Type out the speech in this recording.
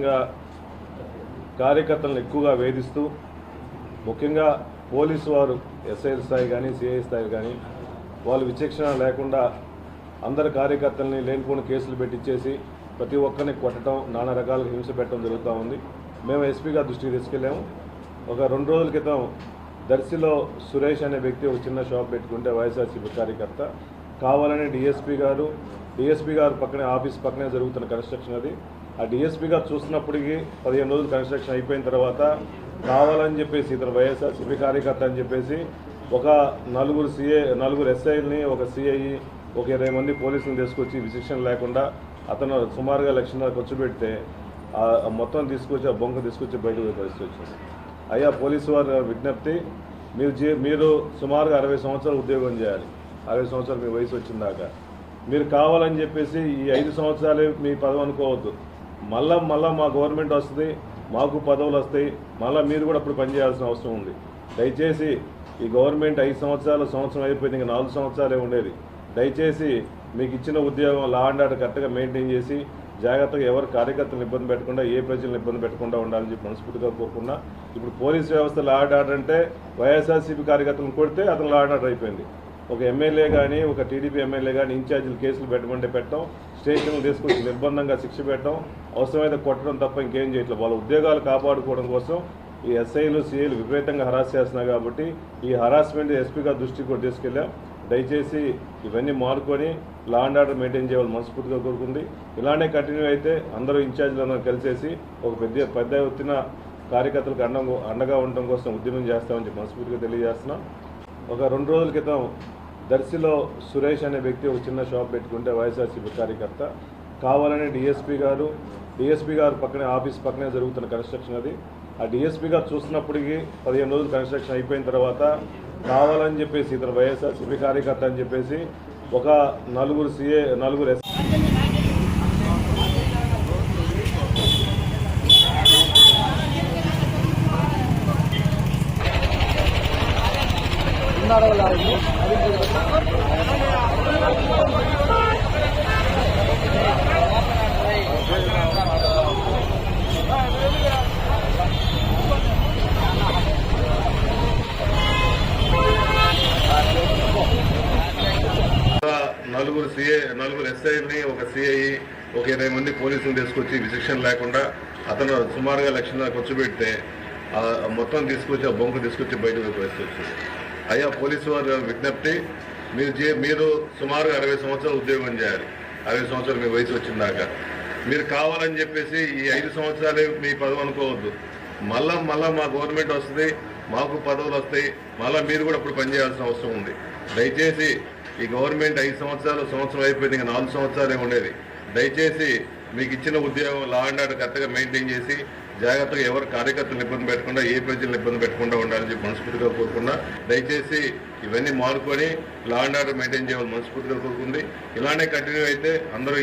ముఖ్యంగా కార్యకర్తలను ఎక్కువగా వేధిస్తూ ముఖ్యంగా పోలీసు వారు ఎస్ఐ స్థాయి కానీ సిఐ స్థాయి కానీ వాళ్ళు విచక్షణ లేకుండా అందరి కార్యకర్తల్ని లేనిపోని కేసులు పెట్టించేసి ప్రతి ఒక్కరిని కొట్టడం నానా రకాలుగా హింస పెట్టడం జరుగుతూ ఉంది. మేము ఎస్పీగా దృష్టికి తీసుకెళ్ళాము. ఒక రెండు రోజుల క్రితం దర్శిలో సురేష్ అనే వ్యక్తి ఒక చిన్న షాప్ పెట్టుకుంటే వైఎస్ఆర్సీపీ కార్యకర్త. కావాలని డిఎస్పీ గారు డిఎస్పీ గారు పక్కనే ఆఫీస్ పక్కనే జరుగుతున్న కన్స్ట్రక్షన్ అది. ఆ డిఎస్పీ గారు పదిహేను రోజులు కన్స్ట్రక్షన్ అయిపోయిన తర్వాత కావాలని చెప్పేసి ఇతను వైఎస్ఆర్సీపీ కార్యకర్త అని చెప్పేసి ఒక నలుగురు సీఏ నలుగురు ఎస్ఐల్ని ఒక సిఐ ఒక ఇరవై మంది పోలీసులను తీసుకొచ్చి విశిక్షణ లేకుండా అతను సుమారుగా లక్షన్నర ఖర్చు పెడితే మొత్తం తీసుకొచ్చి ఆ బొంక తీసుకొచ్చి బయటకు పరిస్థితి వచ్చింది. అయ్యా పోలీసు వారి విజ్ఞప్తి మీరు జీ మీరు సుమారుగా అరవై సంవత్సరాలు ఉద్యోగం చేయాలి. అరవై సంవత్సరాలు మీ వయసు వచ్చిందాక. మీరు కావాలని చెప్పేసి ఈ ఐదు సంవత్సరాలే మీ పదవి అనుకోవద్దు. మళ్ళా మళ్ళా మా గవర్నమెంట్ వస్తుంది మాకు పదవులు వస్తాయి మళ్ళీ మీరు కూడా అప్పుడు పనిచేయాల్సిన అవసరం ఉంది. దయచేసి ఈ గవర్నమెంట్ ఐదు సంవత్సరాలు సంవత్సరం అయిపోయింది ఇంకా నాలుగు సంవత్సరాలే ఉండేది. దయచేసి మీకు ఇచ్చిన ఉద్యోగం లా అండ్ ఆర్డర్ కరెక్ట్గా మెయింటైన్ చేసి జాగ్రత్తగా ఎవరు కార్యకర్తలను ఇబ్బంది పెట్టకుండా ఏ ప్రజలను ఇబ్బంది పెట్టకుండా ఉండాలని చెప్పి మనస్ఫూర్తిగా కోరుకున్నా ఇప్పుడు పోలీస్ వ్యవస్థ లా అండ్ ఆర్డర్ అంటే వైఎస్ఆర్సీపీ కార్యకర్తలను కొడితే అతను లా అండ్ ఆర్డర్ అయిపోయింది. ఒక ఎమ్మెల్యే కానీ ఒక టీడీపీ ఎమ్మెల్యే కానీ ఇన్ఛార్జీలు కేసులు పెట్టమంటే పెట్టడం స్టేషన్లు తీసుకొచ్చి నిర్బంధంగా శిక్ష పెట్టడం అవసరమైతే కొట్టడం తప్ప ఇంకేం చేయట్లేదు. వాళ్ళ ఉద్యోగాలు కాపాడుకోవడం కోసం ఈ ఎస్ఐలు సిఐలు విపరీతంగా హరాస్ చేస్తున్నారు కాబట్టి ఈ హరాస్మెంట్ ఎస్పీగా దృష్టి కూడా తీసుకెళ్ళాం. దయచేసి ఇవన్నీ మారుకొని లా అండ్ ఆర్డర్ మెయింటైన్ చేయాలని మనస్ఫూర్తిగా కోరుకుంది. ఇలానే కంటిన్యూ అయితే అందరూ ఇన్ఛార్జీలు అందరూ కలిసేసి ఒక పెద్ద పెద్ద ఎత్తున కార్యకర్తలకు అండగా అండగా ఉండడం కోసం ఉద్యమం చేస్తామని చెప్పి మనస్ఫూర్తిగా తెలియజేస్తున్నాం. ఒక రెండు రోజుల క్రితం దర్శిలో సురేష్ అనే వ్యక్తి ఒక చిన్న షాప్ పెట్టుకుంటే వైఎస్ఆర్సీపీ కార్యకర్త. కావాలని డిఎస్పీ గారు డిఎస్పీ గారు పక్కనే ఆఫీస్ పక్కనే జరుగుతున్న కన్స్ట్రక్షన్ అది. ఆ డిఎస్పీ గారు చూస్తున్నప్పటికీ పదిహేను రోజులు కన్స్ట్రక్షన్ అయిపోయిన తర్వాత కావాలని చెప్పేసి ఇతను వైఎస్ఆర్సీపీ కార్యకర్త అని చెప్పేసి ఒక నలుగురు సిఏ నలుగురు ఎస్ నలుగురు సిఐ నలుగురు ఎస్ఐని ఒక సిఐ ఒక ఇరవై మంది పోలీసులు తీసుకొచ్చి విశిక్షణ లేకుండా అతను సుమారుగా లక్షన్నర ఖర్చు పెడితే మొత్తం తీసుకొచ్చి ఆ బొంకు తీసుకొచ్చి బయటకు పోయే పరిస్థితి వచ్చింది అయ్యా పోలీసు వారి విజ్ఞప్తి మీరు చే మీరు సుమారుగా అరవై సంవత్సరాలు ఉద్యోగం చేయాలి. అరవై సంవత్సరాలు మీ వయసు వచ్చిందాక మీరు కావాలని చెప్పేసి ఈ ఐదు సంవత్సరాలే మీ పదవి అనుకోవద్దు. మళ్ళా మళ్ళా మా గవర్నమెంట్ వస్తుంది మాకు పదవులు వస్తాయి మళ్ళీ మీరు కూడా అప్పుడు పనిచేయాల్సిన అవసరం ఉంది. దయచేసి ఈ గవర్నమెంట్ ఐదు సంవత్సరాలు సంవత్సరం అయిపోయింది ఇంకా నాలుగు సంవత్సరాలే ఉండేది. దయచేసి మీకు ఇచ్చిన ఉద్యోగం లా అండ్ ఆర్డర్ కరెక్ట్గా మెయింటైన్ చేసి జాగ్రత్తగా ఎవరు కార్యకర్తలను ఇబ్బంది పెట్టకుండా ఏ ప్రజలను ఇబ్బంది పెట్టకుండా ఉండాలని చెప్పి మనస్ఫూర్తిగా కోరుకున్నా దయచేసి ఇవన్నీ మానుకొని లా అండ్ ఆర్డర్ మెయింటైన్ చేయాలని మనస్ఫూర్తిగా కోరుకుంది. ఇలానే కంటిన్యూ అయితే అందరూ